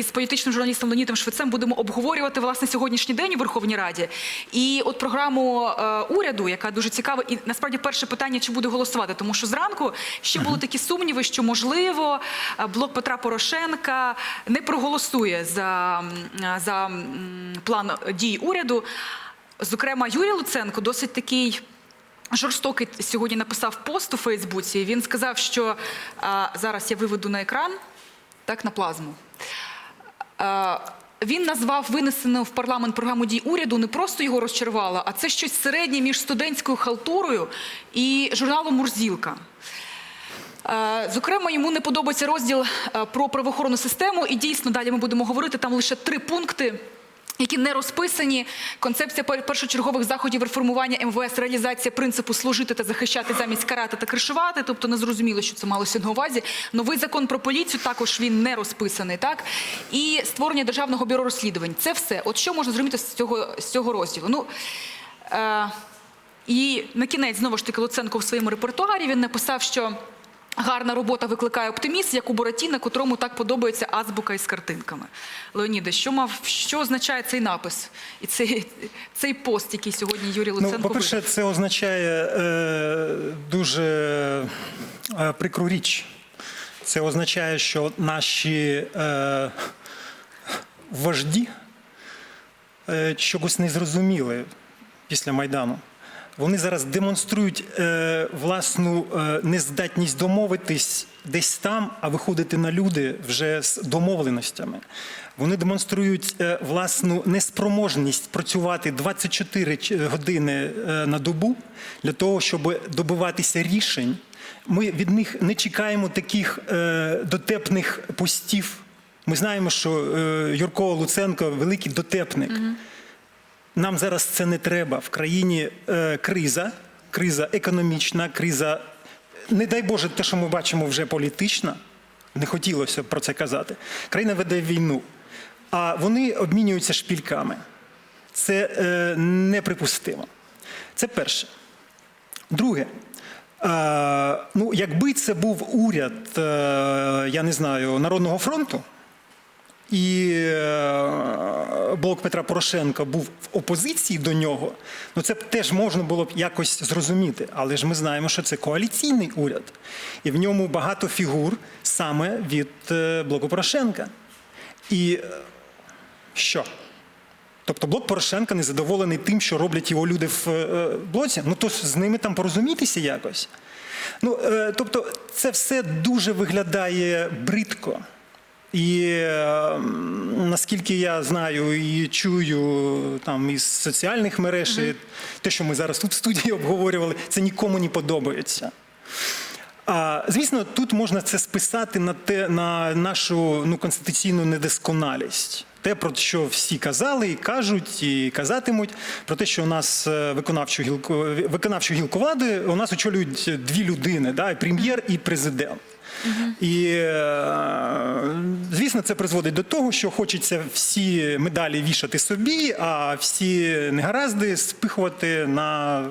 із політичним журналістом Леонідом Швецем будемо обговорювати власне сьогоднішній день у Верховній Раді. І от програму е, уряду, яка дуже цікава, і насправді перше питання, чи буде голосувати, тому що зранку ще були такі сумніви, що можливо е, блок Петра Порошенка не проголосує за, е, за план дій уряду. Зокрема, Юрій Луценко досить такий. Жорстокий сьогодні написав пост у Фейсбуці. Він сказав, що а, зараз я виведу на екран, так, на плазму. А, він назвав винесену в парламент програму дій уряду не просто його розчарувала, а це щось середнє між студентською халтурою і журналом Мурзілка. Е, Зокрема, йому не подобається розділ е, про правоохоронну систему, і дійсно далі ми будемо говорити. Там лише три пункти. Які не розписані, концепція першочергових заходів реформування МВС, реалізація принципу служити та захищати замість карати та кришувати. Тобто не зрозуміло, що це малося на увазі. Новий закон про поліцію також він не розписаний. Так і створення державного бюро розслідувань. Це все. От що можна зрозуміти з цього з цього розділу? Ну е, і на кінець знову ж таки Луценко в своєму репертуарі він написав, що гарна робота викликає оптиміст, як у Буратіна, котрому так подобається азбука із картинками. Леоніде, що мав що означає цей напис і цей, цей пост, який сьогодні Юрій Луценко Ну, по-перше, це означає е, дуже е, прикру річ. Це означає, що наші е, вожді е, чогось не зрозуміли після Майдану. Вони зараз демонструють е, власну е, нездатність домовитись десь там, а виходити на люди вже з домовленостями. Вони демонструють е, власну неспроможність працювати 24 ч- години е, на добу для того, щоб добиватися рішень. Ми від них не чекаємо таких е, дотепних постів. Ми знаємо, що е, Юрко Луценко великий дотепник. Нам зараз це не треба. В країні е, криза, криза економічна, криза, не дай Боже, те, що ми бачимо, вже політична. Не хотілося б про це казати. Країна веде війну, а вони обмінюються шпільками. Це е, неприпустимо. Це перше. Друге. Е, ну, якби це був уряд, е, я не знаю, Народного фронту, і е, блок Петра Порошенка був в опозиції до нього, ну це теж можна було б якось зрозуміти. Але ж ми знаємо, що це коаліційний уряд, і в ньому багато фігур саме від е, блоку Порошенка. І е, що? Тобто блок Порошенка не задоволений тим, що роблять його люди в блоці. Ну то з ними там порозумітися якось. Ну, тобто, це все дуже виглядає бридко. І е, наскільки я знаю і чую там із соціальних мереж, і те, що ми зараз тут в студії обговорювали, це нікому не подобається. А, звісно, тут можна це списати на те на нашу ну, конституційну недосконалість. Те, про що всі казали і кажуть, і казатимуть, про те, що у нас е, виконавчу гілку, виконавчу гілку влади у нас очолюють дві людини: да, прем'єр і президент. І е, звісно, це призводить до того, що хочеться всі медалі вішати собі, а всі негаразди спихувати на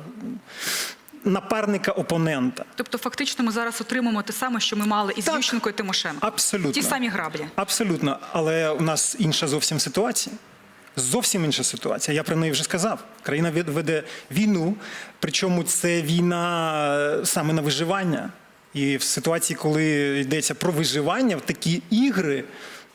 напарника опонента. Тобто, фактично, ми зараз отримаємо те саме, що ми мали із Ющенко і Тимошенко. Абсолютно. Ті самі граблі. Абсолютно. Але у нас інша зовсім ситуація. Зовсім інша ситуація. Я про неї вже сказав. Країна веде війну, причому це війна е, саме на виживання. І в ситуації, коли йдеться про виживання, в такі ігри,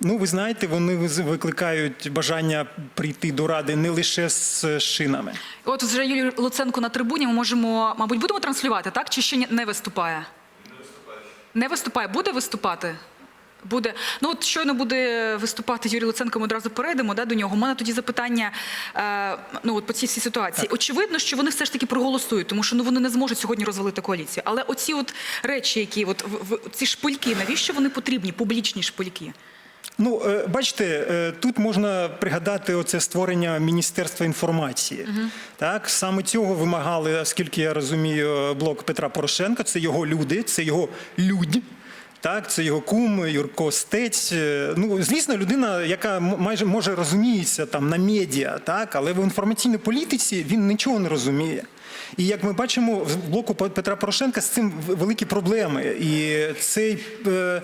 ну ви знаєте, вони викликають бажання прийти до ради не лише з шинами. От вже Юрій Луценко на трибуні. Ми можемо, мабуть, будемо транслювати, так? Чи ще ні- не виступає? Не виступає. Буде виступати? Буде. Ну от щойно буде виступати Юрій Луценко, ми одразу перейдемо да, до нього. У мене тоді запитання е, ну, от по цій всій ситуації. Очевидно, що вони все ж таки проголосують, тому що ну, вони не зможуть сьогодні розвалити коаліцію. Але оці от речі, які от, в, в, ці шпильки, навіщо вони потрібні, публічні шпильки? Ну, е, бачите, е, тут можна пригадати оце створення Міністерства інформації. Так, саме цього вимагали, оскільки я розумію, блок Петра Порошенка, це його люди, це його людь. Так, це його кум Юрко Стець. Е, Ну, звісно, людина, яка майже може розуміється там на медіа, так, але в інформаційній політиці він нічого не розуміє. І як ми бачимо, в блоку Петра Порошенка з цим великі проблеми. І цей е,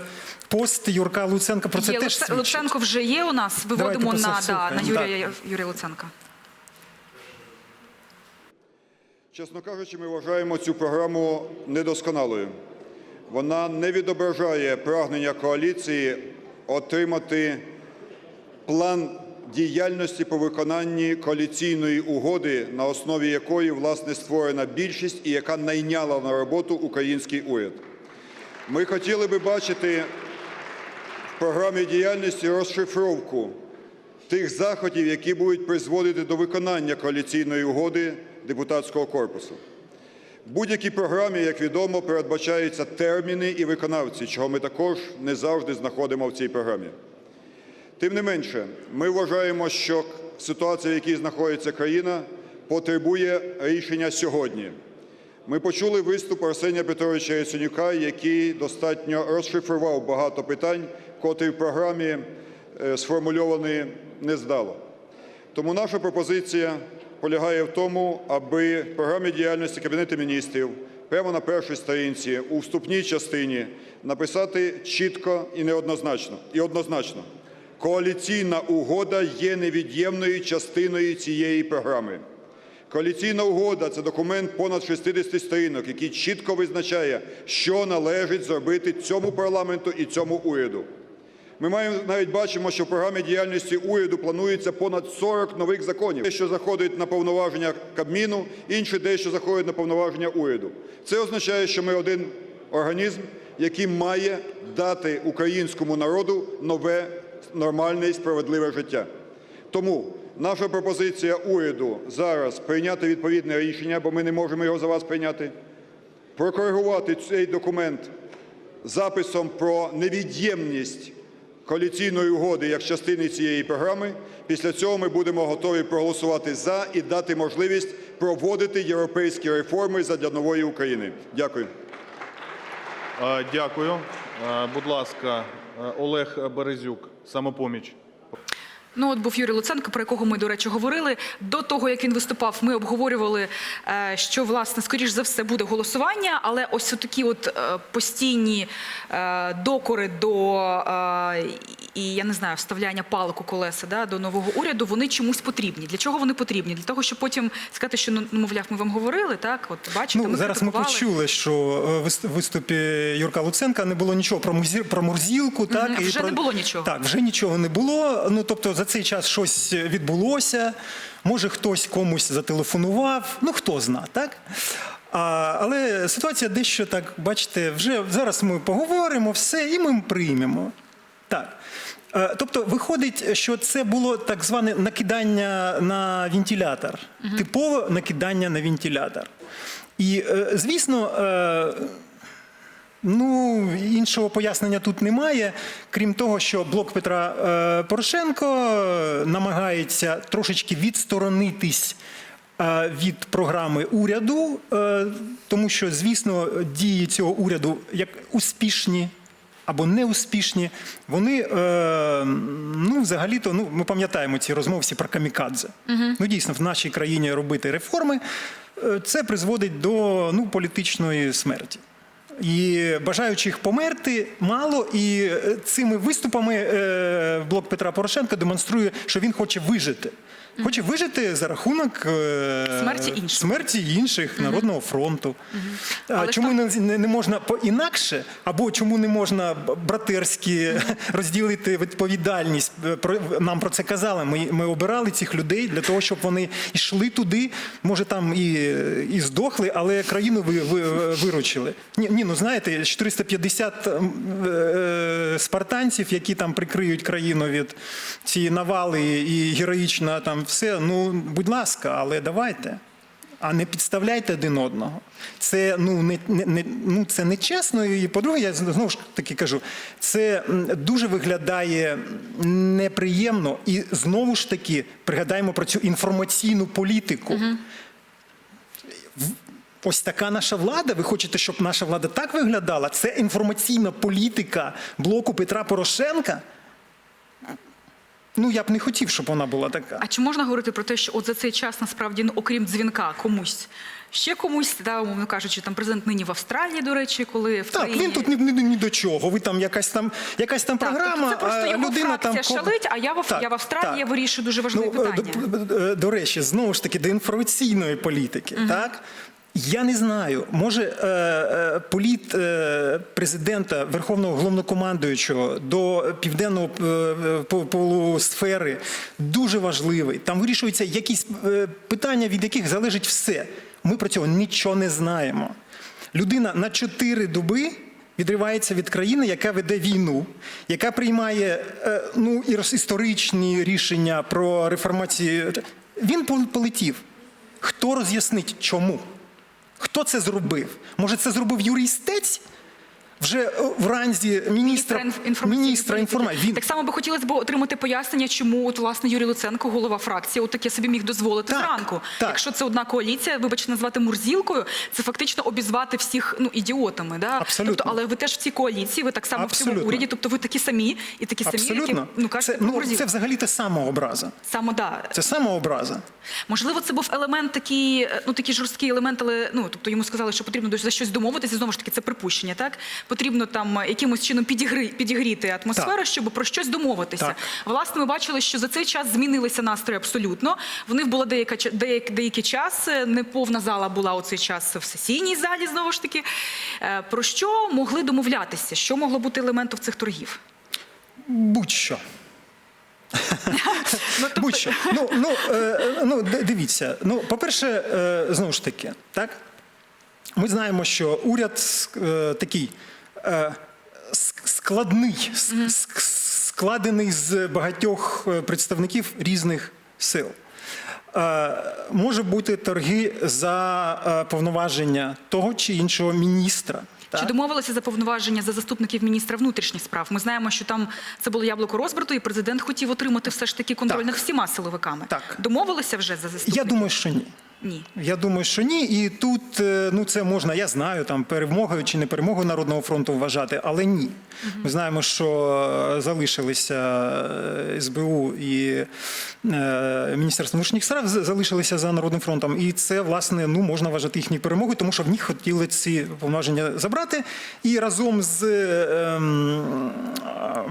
пост Юрка Луценка про це Є теж свідчить. Луценко вже є у нас. Виводимо Давайте на, да, на Юрія, Юрія Луценка. Чесно кажучи, ми вважаємо цю програму недосконалою. Вона не відображає прагнення коаліції отримати план діяльності по виконанні коаліційної угоди, на основі якої власне створена більшість і яка найняла на роботу український уряд. Ми хотіли би бачити в програмі діяльності розшифровку тих заходів, які будуть призводити до виконання коаліційної угоди депутатського корпусу. Будь-якій програмі, як відомо, передбачаються терміни і виконавці, чого ми також не завжди знаходимо в цій програмі. Тим не менше, ми вважаємо, що ситуація, в якій знаходиться країна, потребує рішення сьогодні. Ми почули виступ Арсенія Петровича Яценюка, який достатньо розшифрував багато питань, котрі в програмі е, сформульовані нездало. Тому наша пропозиція полягає в тому, аби в програмі діяльності Кабінету міністрів прямо на першій сторінці у вступній частині написати чітко і неоднозначно і однозначно. Коаліційна угода є невід'ємною частиною цієї програми. Коаліційна угода це документ понад 60 сторінок, який чітко визначає, що належить зробити цьому парламенту і цьому уряду. Ми маємо навіть бачимо, що в програмі діяльності уряду планується понад 40 нових законів. Дещо заходить на повноваження Кабміну, інше дещо заходить на повноваження уряду. Це означає, що ми один організм, який має дати українському народу нове, нормальне і справедливе життя. Тому наша пропозиція уряду зараз прийняти відповідне рішення, бо ми не можемо його за вас прийняти, прокоригувати цей документ записом про невід'ємність коаліційної угоди як частини цієї програми. Після цього ми будемо готові проголосувати за і дати можливість проводити європейські реформи задля нової України. Дякую. Е, Дякую. Е, Будь ласка, е, Олег Березюк, самопоміч. Ну, от був Юрій Луценко, про якого ми, до речі, говорили. До того, як він виступав, ми обговорювали, е, що, власне, скоріш за все буде голосування, але ось такі от е, постійні е, докори до, і, я не знаю, вставляння палок у колеса да, до нового уряду, вони чомусь потрібні. Для чого вони потрібні? Для того, щоб потім сказати, що, ну, мовляв, ми вам говорили, так, от бачите, Ну, ми зараз ми почули, що в виступі Юрка Луценка не було нічого про музі- про Мурзілку. Так, Мгм, вже про... не було нічого. Так, вже нічого не було. Ну, тобто за цей час щось відбулося, може хтось комусь зателефонував, ну хто зна, так? А, але ситуація дещо так, бачите, вже зараз ми поговоримо все і ми приймемо. Так. Е, Тобто виходить, що це було так зване накидання на вентилятор, типове накидання на вентилятор. І, е, звісно, е, ну, іншого пояснення тут немає, крім того, що блок Петра е, Порошенко е, намагається трошечки відсторонитись е, від програми уряду, тому що, звісно, дії цього уряду як успішні або неуспішні, вони е, ну, взагалі-то ну, ми пам'ятаємо ці розмови всі про камікадзе. Ну, дійсно, в нашій країні робити реформи це призводить до ну, політичної смерті. І бажаючих померти мало, і е, цими виступами е, блок Петра Порошенка демонструє, що він хоче вижити. Хоче вижити за рахунок е, Смерті інших. смерті інших Народного фронту. А Але чому не, не, не можна по-інакше, або чому не можна б- братерськи розділити відповідальність? Е, Про, нам про це казали. Ми, ми обирали цих людей для того, щоб вони йшли туди, може там і, і здохли, але країну ви, ви, виручили. Ні, ні, ну знаєте, 450 м, е, спартанців, які там прикриють країну від цієї навали і героїчно там все. Ну, будь ласка, але давайте. А не підставляйте один одного. Це ну не, не, не ну це не чесно. І по-друге, я знову ж таки кажу, це дуже виглядає неприємно. І знову ж таки пригадаємо про цю інформаційну політику. В- Ось така наша влада. Ви хочете, щоб наша влада так виглядала? Це інформаційна політика блоку Петра Порошенка. Ну, я б не хотів, щоб вона була така. А чи можна говорити про те, що от за цей час насправді, ну окрім дзвінка, комусь ще комусь, да, умовно кажучи, там президент нині в Австралії, до речі, коли в Так, країні... він тут ні, ні, ні до чого. Ви там якась там якась там Так, програма, тобто це просто його людина там фракція шалить, а я в, Так, я в Австралії так. я вирішую дуже важливі Ну, е, питання. До, е, до речі, знову ж таки, до інформаційної політики, так? Я не знаю, може е, е, політ е, президента Верховного головнокомандуючого до південного по- полусфери дуже важливий. Там вирішуються якісь питання, від яких залежить все. Ми про цього нічого не знаємо. Людина на чотири доби відривається від країни, яка веде війну, яка приймає ну, історичні рішення про реформацію. Він полетів. Хто роз'яснить, чому? Хто це зробив? Може, це зробив Юрій Стець? Вже е, в ранзі міністра, міністра інформації. Він Так само би хотілося б отримати пояснення, чому от власне Юрій Луценко, голова фракції, от таке собі міг дозволити Так, зранку. так. Якщо це одна коаліція, вибачте, назвати мурзілкою, це фактично обізвати всіх ну ідіотами. Да? Абсолютно. Тобто, але ви теж в цій коаліції, ви так само в цьому уряді. Тобто ви такі самі і такі самі, які ну кажете це, ну, це взагалі те самообраза. Саме да. Це самообраза. Можливо, це був елемент такий, е, ну такий жорсткий елемент, але ну тобто йому сказали, що потрібно за щось домовитися. Знову ж таки, це припущення. Так потрібно там е, якимось чином підігри, підігріти атмосферу, Так. щоб про щось домовитися. Так. Власне, ми бачили, що за цей час змінилися настрої абсолютно. В них деяка деяк, деякий час. е, Неповна зала була у цей час в сесійній залі. Знову ж таки, Е, про що могли домовлятися? Що могло бути елементом цих торгів? Будь-що. Ну, тобто, Будь-що. Ну, ну, е, ну, дивіться. Ну, по-перше, е, знову ж таки, так? Ми знаємо, що уряд е, такий складний, с- с- складений з багатьох е, представників різних сил. Е, Може бути торги за е, повноваження того чи іншого міністра. Чи домовилися за повноваження за заступників міністра внутрішніх справ? Ми знаємо, що там це було яблуко розбрату, і президент хотів отримати все ж таки контроль Так. над всіма силовиками. Так. Домовилися вже за заступників? Я думаю, що ні. Ні. Я думаю, що ні. І тут е, ну це можна, я знаю, там перемогою чи не перемогою Народного фронту вважати, але ні. Ми знаємо, що е, залишилися е, СБУ і е, Міністерство внутрішніх справ залишилися за Народним фронтом. І це, власне, ну можна вважати їхньою перемогою, тому що в них хотіли ці повноваження забрати. І разом з е, ем,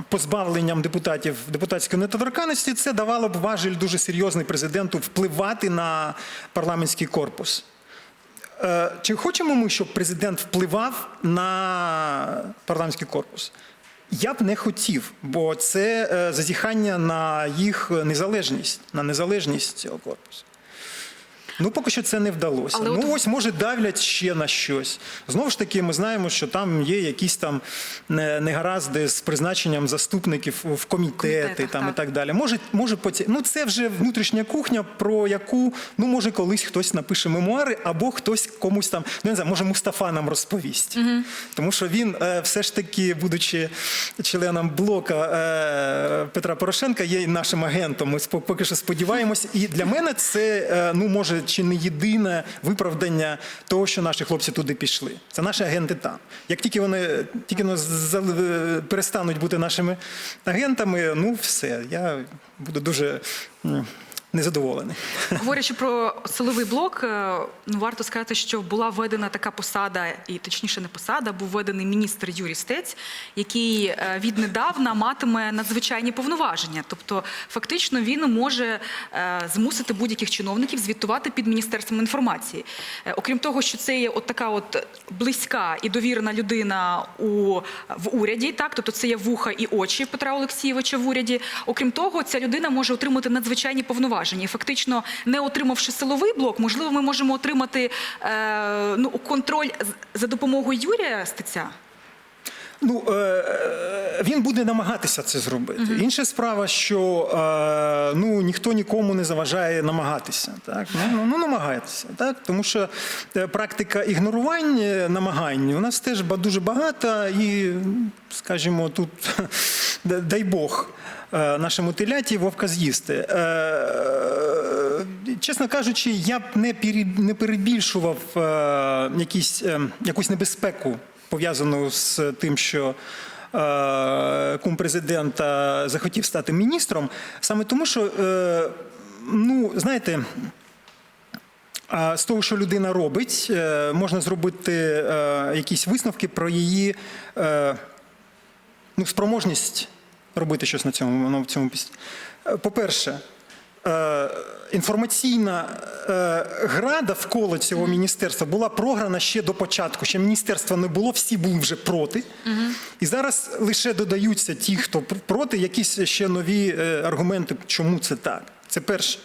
позбавленням депутатів депутатської недоторканності це давало б важіль дуже серйозний президенту впливати на парламентський корпус. Е, Чи хочемо ми, щоб президент впливав на парламентський корпус? Я б не хотів, бо це е, зазіхання на їх незалежність, на незалежність цього корпусу. Ну, поки що це не вдалося. Але ну, от- ось може давлять ще на щось. Знову ж таки, ми знаємо, що там є якісь там негаразди з призначенням заступників в комітети там, так. і так далі. Може, може поці... ну, це вже внутрішня кухня, про яку ну, може колись хтось напише мемуари, або хтось комусь там, ну не знаю, може Мустафа нам розповість. Тому що він е, все ж таки, будучи членом блока е, Петра Порошенка, є нашим агентом. Ми поки що сподіваємось. І для мене це е, ну може чи не єдине виправдання того, що наші хлопці туди пішли. Це наші агенти там. Як тільки вони тільки ну, перестануть бути нашими агентами, ну все, я буду дуже незадоволений. Говорячи про силовий блок, е, ну варто сказати, що була введена така посада, і точніше не посада, був введений міністр Юрій Стець, який е, віднедавна матиме надзвичайні повноваження. Тобто, фактично, він може е, змусити будь-яких чиновників звітувати під міністерством інформації. Окрім того, що це є от така от близька і довірена людина у в уряді, так тобто це є вуха і очі Петра Олексійовича в уряді. Окрім того, ця людина може отримати надзвичайні повноваження. І фактично, не отримавши силовий блок, можливо, ми можемо отримати е, ну контроль за допомогою Юрія Стеця. Ну, е, е, він буде намагатися це зробити. Інша справа, що е, ну, ніхто нікому не заважає намагатися. Так? Ну, ну, ну, намагайтеся. Так? Тому що е, практика ігнорувань е, намагань у нас теж дуже багата і, скажімо, тут дай Бог. Е, Нашому теляті вовка з'їсти. Е, чесно кажучи, я б не перебільшував е, якісь, якусь небезпеку пов'язану з тим, що кум президента захотів стати міністром, саме тому, що ну знаєте. З того, що людина робить, можна зробити якісь висновки про її ну, спроможність робити щось на цьому. На цьому піс- Е, По-перше, е, інформаційна е, гра довкола цього міністерства була програна ще до початку. Ще міністерства не було, всі були вже проти. І зараз лише додаються ті, хто проти, якісь ще нові аргументи, чому це так. Це перше.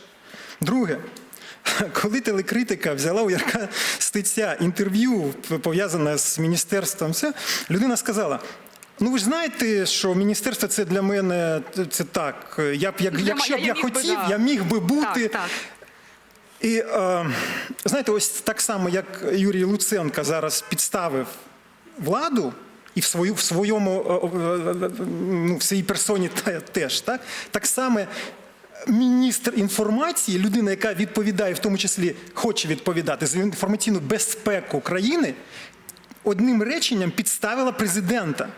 Друге. Коли телекритика взяла у Ярка Стеця інтерв'ю пов'язане з міністерством, все, людина сказала: ну ви ж знаєте, що міністерство це для мене це так. Я б як, якщо б я я міг би, хотів, да. я міг би бути. Так, так. І е, знаєте, ось так само, як Юрій Луценко зараз підставив владу. І в свою в своєму е, е, е, ну, в своїй персоні теж так так само міністр інформації, людина, яка відповідає, в тому числі хоче відповідати за інформаційну безпеку країни, одним реченням підставила президента.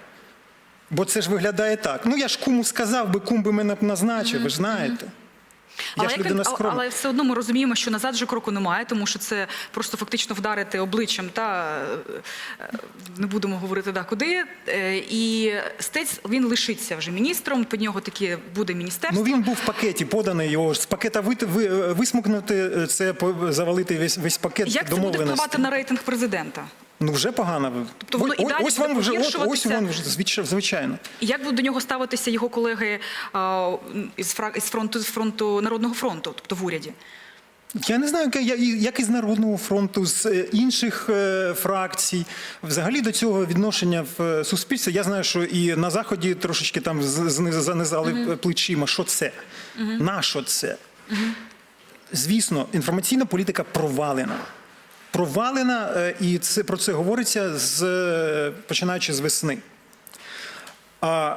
Бо це ж виглядає так. Ну я ж куму сказав би, кум би мене назначив, ви ж знаєте. Я Але, ж як людина скромна. але все одно ми розуміємо, що назад же кроку немає, тому що це просто фактично вдарити обличчям та е, не будемо говорити да куди. Е, І стець він лишиться вже міністром. Під нього таки буде міністерство. Ну він був в пакеті поданий, його з пакета ви, ви, висмукнути, е, це завалити весь, весь пакет Як це буде впливати на рейтинг президента? Ну вже погано. Тобто воно і далі ось буде вам вже, от, ось вам вже звичайно. І як будуть до нього ставитися його колеги а, із фронту з фронту народного фронту, тобто в уряді? Я не знаю, як із Народного фронту, з е, інших е, фракцій. Взагалі до цього відношення в е, суспільстві. Я знаю, що і на Заході трошечки там занизали плечима. Що це? На що це? Звісно, інформаційна політика провалена. Провалена, е, і це, про це говориться з, е, починаючи з весни. А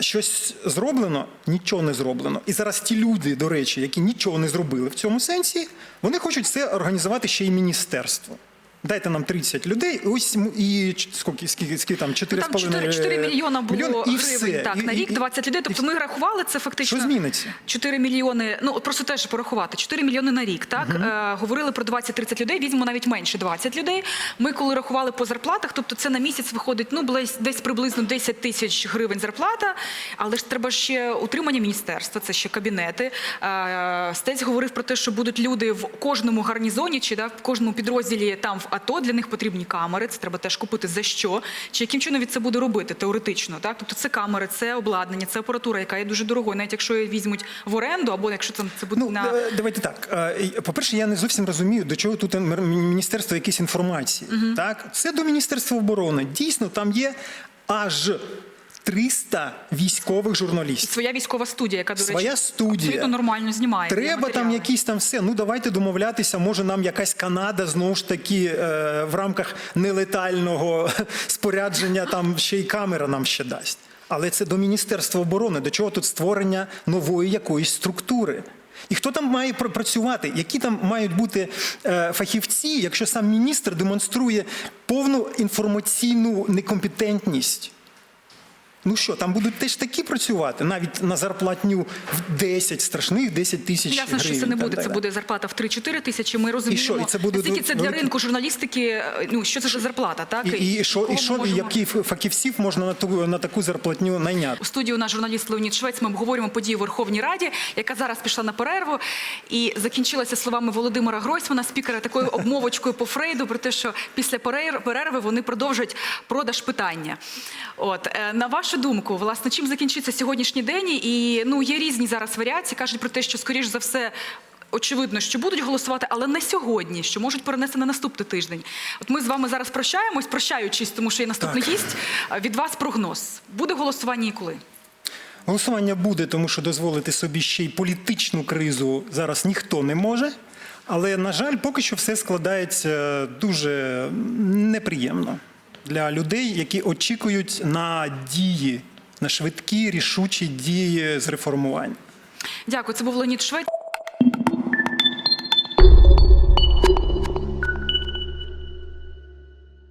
щось зроблено, нічого не зроблено. І зараз ті люди, до речі, які нічого не зробили в цьому сенсі, вони хочуть це організувати ще й міністерство. Дайте нам 30 людей, ось і скільки, скільки, скільки там 4,5 Ну, Там 4, 4 мільйона було мільйон, гривень все. так, І- на рік, і- 20 людей. Тобто ми рахували це фактично. Що зміниться? 4 мільйони, ну просто теж порахувати, 4 мільйони на рік, так? Е, говорили про 20-30 людей, візьмемо навіть менше 20 людей. Ми коли рахували по зарплатах, тобто це на місяць виходить ну, десь приблизно 10 тисяч гривень зарплата, але ж треба ще утримання міністерства, це ще кабінети. Е, Стець говорив про те, що будуть люди в кожному гарнізоні чи да, в кожному підрозділі там в АТО, для них потрібні камери, це треба теж купити за що, чи яким чином від це буде робити теоретично. Так? Тобто це камери, це обладнання, це апаратура, яка є дуже дорогою, навіть якщо її візьмуть в оренду, або якщо там це буде Ну, на е, давайте так. Е, По-перше, я не зовсім розумію, до чого тут Міністерство якісь інформації. Так? Це до Міністерства оборони. Дійсно, там є аж 300 військових журналістів. своя військова студія, яка до Своя речі, студія. абсолютно нормально знімає. Треба там якісь там все. Ну давайте домовлятися. Може, нам якась Канада знову ж таки е, в рамках нелетального спорядження там ще й камера нам ще дасть. Але це до Міністерства оборони. До чого тут створення нової якоїсь структури? І хто там має працювати? Які там мають бути е, фахівці, якщо сам міністр демонструє повну інформаційну некомпетентність? Ну що, там будуть теж такі працювати, навіть на зарплатню в 10, страшних 10 тисяч Ясно, гривень. що це не буде. Це буде зарплата в 3-4 тисячі. Ми розуміємо, що, і це буде наскільки це для ринку журналістики. е, Ну що це за зарплата, так І, і, що, і що, можемо- які фахівців можна на, ту, на таку зарплатню найняти? У студії у нас журналіст Леонід Швець. Ми обговорюємо події у Верховній Раді, яка зараз пішла на перерву і закінчилася словами Володимира Гройсмана, спікера, такою обмовочкою по Фрейду про те, що після перер- перерви вони продовжать продаж питання. От е, на вашу думку, власне, чим закінчиться сьогоднішній день? І ну є різні зараз варіації. кажуть про те, що скоріш за все. Очевидно, що будуть голосувати, але не сьогодні, що можуть перенести на наступний тиждень. От ми з вами зараз прощаємось, прощаючись, тому що є наступний Так. гість. Від вас прогноз. Буде голосування і коли? Голосування буде, тому що дозволити собі ще й політичну кризу зараз ніхто не може. Але, на жаль, поки що все складається дуже неприємно для людей, які очікують на дії, на швидкі, рішучі дії з реформування. Дякую. Це був Леонід Швець.